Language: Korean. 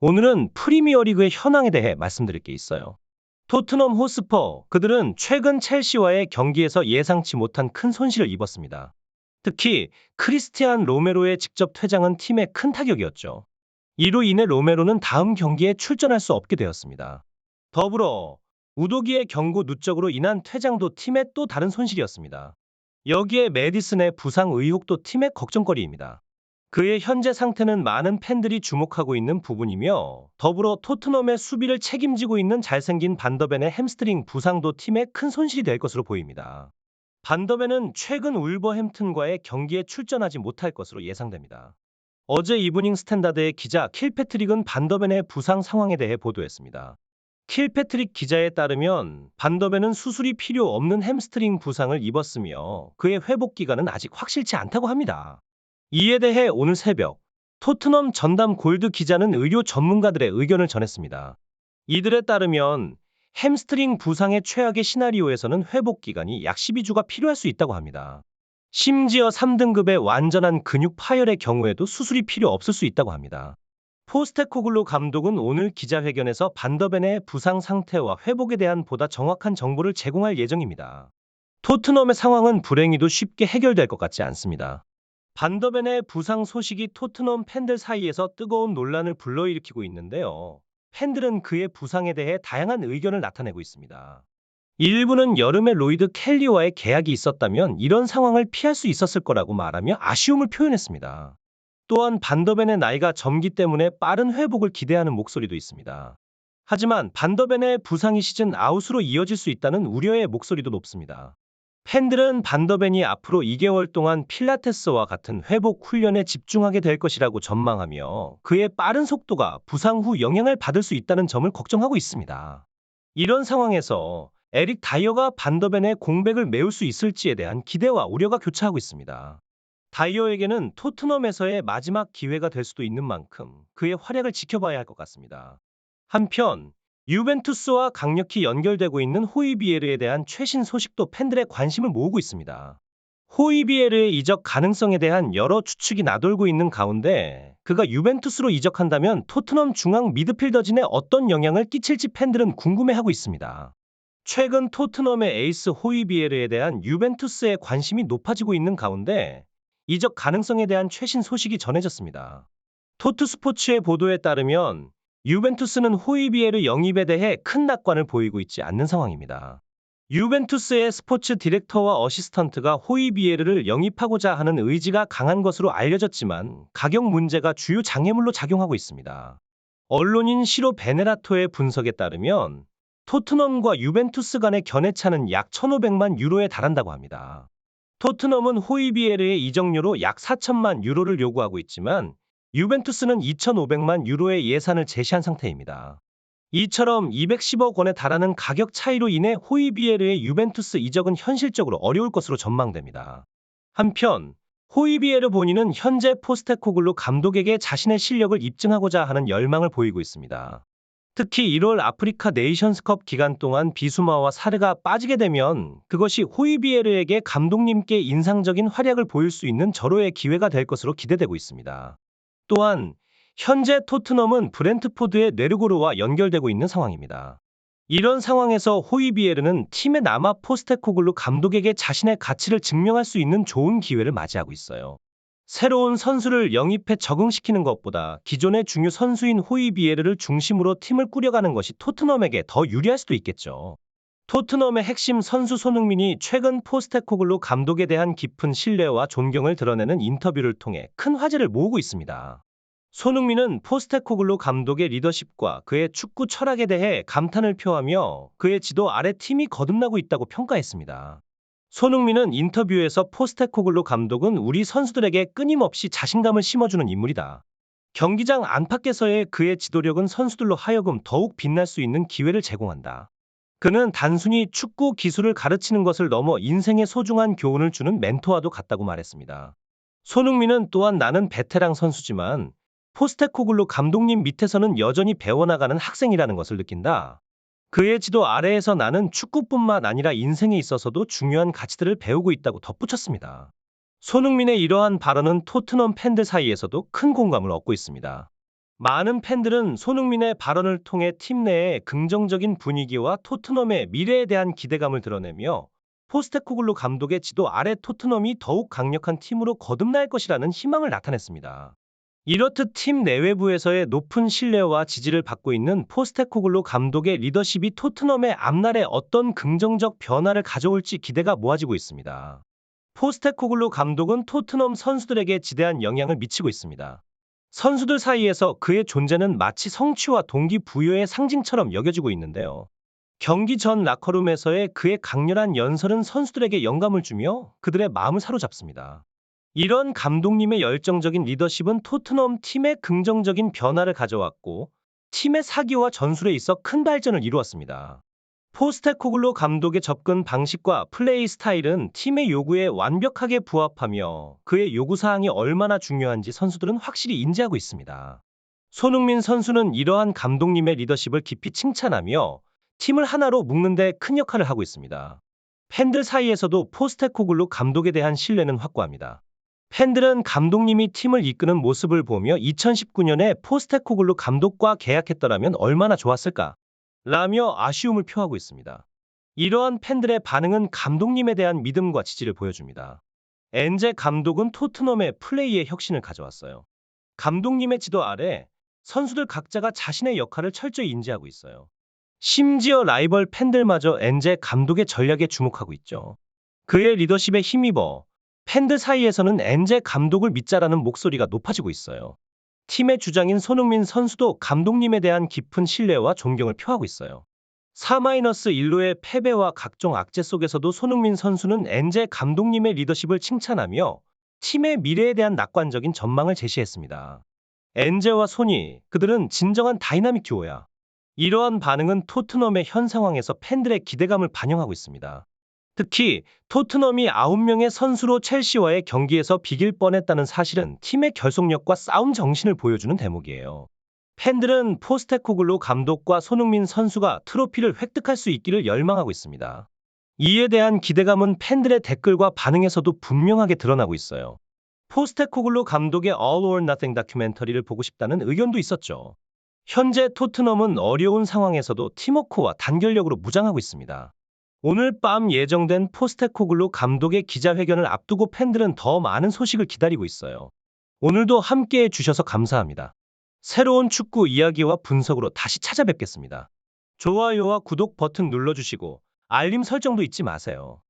오늘은 프리미어리그의 현황에 대해 말씀드릴 게 있어요. 토트넘 호스퍼, 그들은 최근 첼시와의 경기에서 예상치 못한 큰 손실을 입었습니다. 특히 크리스티안 로메로의 직접 퇴장은 팀에 큰 타격이었죠. 이로 인해 로메로는 다음 경기에 출전할 수 없게 되었습니다. 더불어 우도기의 경고 누적으로 인한 퇴장도 팀의 또 다른 손실이었습니다. 여기에 메디슨의 부상 의혹도 팀의 걱정거리입니다. 그의 현재 상태는 많은 팬들이 주목하고 있는 부분이며 더불어 토트넘의 수비를 책임지고 있는 잘생긴 반더벤의 햄스트링 부상도 팀의 큰 손실이 될 것으로 보입니다. 반더벤은 최근 울버햄튼과의 경기에 출전하지 못할 것으로 예상됩니다. 어제 이브닝 스탠다드의 기자 킬패트릭은 반더벤의 부상 상황에 대해 보도했습니다. 킬패트릭 기자에 따르면 반더벤은 수술이 필요 없는 햄스트링 부상을 입었으며 그의 회복 기간은 아직 확실치 않다고 합니다. 이에 대해 오늘 새벽 토트넘 전담 골드 기자는 의료 전문가들의 의견을 전했습니다. 이들에 따르면 햄스트링 부상의 최악의 시나리오에서는 회복 기간이 약 12주가 필요할 수 있다고 합니다. 심지어 3등급의 완전한 근육 파열의 경우에도 수술이 필요 없을 수 있다고 합니다. 포스테코글로 감독은 오늘 기자회견에서 반더벤의 부상 상태와 회복에 대한 보다 정확한 정보를 제공할 예정입니다. 토트넘의 상황은 불행히도 쉽게 해결될 것 같지 않습니다. 반더벤의 부상 소식이 토트넘 팬들 사이에서 뜨거운 논란을 불러일으키고 있는데요. 팬들은 그의 부상에 대해 다양한 의견을 나타내고 있습니다. 일부는 여름에 로이드 켈리와의 계약이 있었다면 이런 상황을 피할 수 있었을 거라고 말하며 아쉬움을 표현했습니다. 또한 반더벤의 나이가 젊기 때문에 빠른 회복을 기대하는 목소리도 있습니다. 하지만 반더벤의 부상이 시즌 아웃으로 이어질 수 있다는 우려의 목소리도 높습니다. 팬들은 반더벤이 앞으로 2개월 동안 필라테스와 같은 회복 훈련에 집중하게 될 것이라고 전망하며 그의 빠른 속도가 부상 후 영향을 받을 수 있다는 점을 걱정하고 있습니다. 이런 상황에서 에릭 다이어가 반더벤의 공백을 메울 수 있을지에 대한 기대와 우려가 교차하고 있습니다. 다이어에게는 토트넘에서의 마지막 기회가 될 수도 있는 만큼 그의 활약을 지켜봐야 할 것 같습니다. 한편 유벤투스와 강력히 연결되고 있는 호이비에르에 대한 최신 소식도 팬들의 관심을 모으고 있습니다. 호이비에르의 이적 가능성에 대한 여러 추측이 나돌고 있는 가운데 그가 유벤투스로 이적한다면 토트넘 중앙 미드필더진에 어떤 영향을 끼칠지 팬들은 궁금해하고 있습니다. 최근 토트넘의 에이스 호이비에르에 대한 유벤투스의 관심이 높아지고 있는 가운데 이적 가능성에 대한 최신 소식이 전해졌습니다. 토트스포츠의 보도에 따르면 유벤투스는 호이비에르 영입에 대해 큰 낙관을 보이고 있지 않는 상황입니다. 유벤투스의 스포츠 디렉터와 어시스턴트가 호이비에르를 영입하고자 하는 의지가 강한 것으로 알려졌지만 가격 문제가 주요 장애물로 작용하고 있습니다. 언론인 시로 베네라토의 분석에 따르면 토트넘과 유벤투스 간의 견해차는 약 1,500만 유로에 달한다고 합니다. 토트넘은 호이비에르의 이적료로 약 4천만 유로를 요구하고 있지만 유벤투스는 2,500만 유로의 예산을 제시한 상태입니다. 이처럼 210억 원에 달하는 가격 차이로 인해 호이비에르의 유벤투스 이적은 현실적으로 어려울 것으로 전망됩니다. 한편 호이비에르 본인은 현재 포스테코글로 감독에게 자신의 실력을 입증하고자 하는 열망을 보이고 있습니다. 특히 1월 아프리카 네이션스컵 기간 동안 비수마와 사르가 빠지게 되면 그것이 호이비에르에게 감독님께 인상적인 활약을 보일 수 있는 절호의 기회가 될 것으로 기대되고 있습니다. 또한 현재 토트넘은 브렌트포드의 네르고르와 연결되고 있는 상황입니다. 이런 상황에서 호이비에르는 팀에 남아 포스테코글루 감독에게 자신의 가치를 증명할 수 있는 좋은 기회를 맞이하고 있어요. 새로운 선수를 영입해 적응시키는 것보다 기존의 중요 선수인 호이비에르를 중심으로 팀을 꾸려가는 것이 토트넘에게 더 유리할 수도 있겠죠. 토트넘의 핵심 선수 손흥민이 최근 포스테코글루 감독에 대한 깊은 신뢰와 존경을 드러내는 인터뷰를 통해 큰 화제를 모으고 있습니다. 손흥민은 포스테코글루 감독의 리더십과 그의 축구 철학에 대해 감탄을 표하며 그의 지도 아래 팀이 거듭나고 있다고 평가했습니다. 손흥민은 인터뷰에서 포스테코글루 감독은 우리 선수들에게 끊임없이 자신감을 심어주는 인물이다. 경기장 안팎에서의 그의 지도력은 선수들로 하여금 더욱 빛날 수 있는 기회를 제공한다. 그는 단순히 축구 기술을 가르치는 것을 넘어 인생의 소중한 교훈을 주는 멘토와도 같다고 말했습니다. 손흥민은 또한 나는 베테랑 선수지만 포스테코글루 감독님 밑에서는 여전히 배워나가는 학생이라는 것을 느낀다. 그의 지도 아래에서 나는 축구뿐만 아니라 인생에 있어서도 중요한 가치들을 배우고 있다고 덧붙였습니다. 손흥민의 이러한 발언은 토트넘 팬들 사이에서도 큰 공감을 얻고 있습니다. 많은 팬들은 손흥민의 발언을 통해 팀 내의 긍정적인 분위기와 토트넘의 미래에 대한 기대감을 드러내며 포스테코글루 감독의 지도 아래 토트넘이 더욱 강력한 팀으로 거듭날 것이라는 희망을 나타냈습니다. 이렇듯 팀 내외부에서의 높은 신뢰와 지지를 받고 있는 포스테코글루 감독의 리더십이 토트넘의 앞날에 어떤 긍정적 변화를 가져올지 기대가 모아지고 있습니다. 포스테코글루 감독은 토트넘 선수들에게 지대한 영향을 미치고 있습니다. 선수들 사이에서 그의 존재는 마치 성취와 동기부여의 상징처럼 여겨지고 있는데요. 경기 전 라커룸에서의 그의 강렬한 연설은 선수들에게 영감을 주며 그들의 마음을 사로잡습니다. 이런 감독님의 열정적인 리더십은 토트넘 팀의 긍정적인 변화를 가져왔고 팀의 사기와 전술에 있어 큰 발전을 이루었습니다. 포스테코글로 감독의 접근 방식과 플레이 스타일은 팀의 요구에 완벽하게 부합하며 그의 요구사항이 얼마나 중요한지 선수들은 확실히 인지하고 있습니다. 손흥민 선수는 이러한 감독님의 리더십을 깊이 칭찬하며 팀을 하나로 묶는 데 큰 역할을 하고 있습니다. 팬들 사이에서도 포스테코글로 감독에 대한 신뢰는 확고합니다. 팬들은 감독님이 팀을 이끄는 모습을 보며 2019년에 포스테코글로 감독과 계약했더라면 얼마나 좋았을까? 라며 아쉬움을 표하고 있습니다. 이러한 팬들의 반응은 감독님에 대한 믿음과 지지를 보여줍니다. 엔제 감독은 토트넘의 플레이에 혁신을 가져왔어요. 감독님의 지도 아래 선수들 각자가 자신의 역할을 철저히 인지하고 있어요. 심지어 라이벌 팬들마저 엔제 감독의 전략에 주목하고 있죠. 그의 리더십에 힘입어 팬들 사이에서는 엔제 감독을 믿자라는 목소리가 높아지고 있어요. 팀의 주장인 손흥민 선수도 감독님에 대한 깊은 신뢰와 존경을 표하고 있어요. 4-1로의 패배와 각종 악재 속에서도 손흥민 선수는 엔제 감독님의 리더십을 칭찬하며 팀의 미래에 대한 낙관적인 전망을 제시했습니다. 엔제와 손이 그들은 진정한 다이나믹 듀오야. 이러한 반응은 토트넘의 현 상황에서 팬들의 기대감을 반영하고 있습니다. 특히 토트넘이 9명의 선수로 첼시와의 경기에서 비길 뻔했다는 사실은 팀의 결속력과 싸움 정신을 보여주는 대목이에요. 팬들은 포스테코글로 감독과 손흥민 선수가 트로피를 획득할 수 있기를 열망하고 있습니다. 이에 대한 기대감은 팬들의 댓글과 반응에서도 분명하게 드러나고 있어요. 포스테코글로 감독의 All or Nothing 다큐멘터리를 보고 싶다는 의견도 있었죠. 현재 토트넘은 어려운 상황에서도 팀워크와 단결력으로 무장하고 있습니다. 오늘 밤 예정된 포스테코글로 감독의 기자회견을 앞두고 팬들은 더 많은 소식을 기다리고 있어요. 오늘도 함께 해 주셔서 감사합니다. 새로운 축구 이야기와 분석으로 다시 찾아뵙겠습니다. 좋아요와 구독 버튼 눌러주시고 알림 설정도 잊지 마세요.